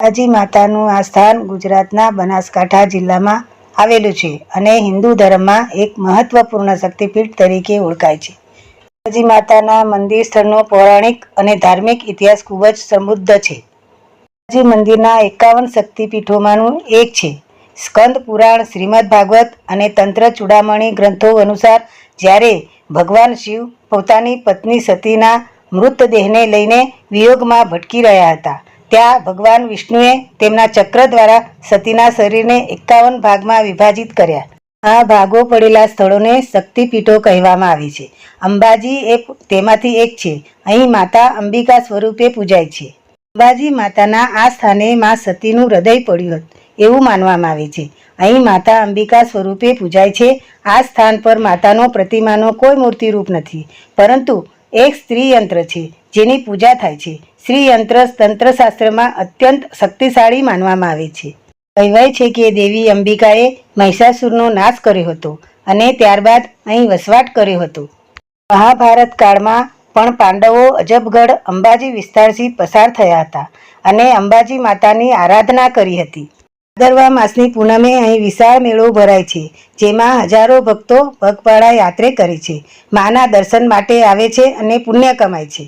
અંબાજી માતાનું આ સ્થાન ગુજરાતના બનાસકાંઠા જિલ્લામાં આવેલું છે અને હિન્દુ ધર્મમાં એક મહત્વપૂર્ણ શક્તિપીઠ તરીકે ઓળખાય છે. અંબાજી માતાના મંદિર સ્થળનો પૌરાણિક અને ધાર્મિક ઇતિહાસ ખૂબ જ સમૃદ્ધ છે. અંબાજી મંદિરના એકાવન શક્તિપીઠોમાંનું એક છે. સ્કંદ પુરાણ, શ્રીમદ ભાગવત અને તંત્ર ચૂડામણી ગ્રંથો અનુસાર જ્યારે ભગવાન શિવ પોતાની પત્ની સતીના મૃતદેહને લઈને વિયોગમાં ભટકી રહ્યા હતા ત્યાં ભગવાન વિષ્ણુએ તેમના ચક્ર દ્વારા સતીના શરીરને એકાવન ભાગમાં વિભાજિત કર્યા. આ ભાગો પડેલા સ્થળોને શક્તિપીઠો કહેવામાં આવે છે. અંબાજી એક, તેમાંથી એક છે. અહીં માતા અંબિકા સ્વરૂપે પૂજાય છે. અંબાજી માતાના આ સ્થાને માં સતીનું હૃદય પડ્યું હતું, એવું માનવામાં આવે છે. અહીં માતા અંબિકા સ્વરૂપે પૂજાય છે. આ સ્થાન પર માતાનો પ્રતિમાનો કોઈ મૂર્તિરૂપ નથી. પરંતુ એક સ્ત્રી યંત્ર છે, જેની પૂજા થાય છે. સ્ત્રી યંત્ર તંત્રશાસ્ત્રમાં અત્યંત શક્તિશાળી માનવામાં આવે છે. કહેવાય છે કે દેવી અંબિકાએ મહિષાસુરનો નાશ કર્યો હતો અને ત્યારબાદ અહીં વસવાટ કર્યો હતો. મહાભારત કાળમાં પણ પાંડવો અજબગઢ અંબાજી વિસ્તારથી પસાર થયા હતા અને અંબાજી માતાની આરાધના કરી હતી. ભાદરવા માસની પૂનમે અહીં વિશાળ મેળો ભરાય છે, જેમાં હજારો ભક્તો પગપાળા યાત્રે કરે છે. માના દર્શન માટે આવે છે અને પુણ્ય કમાય છે.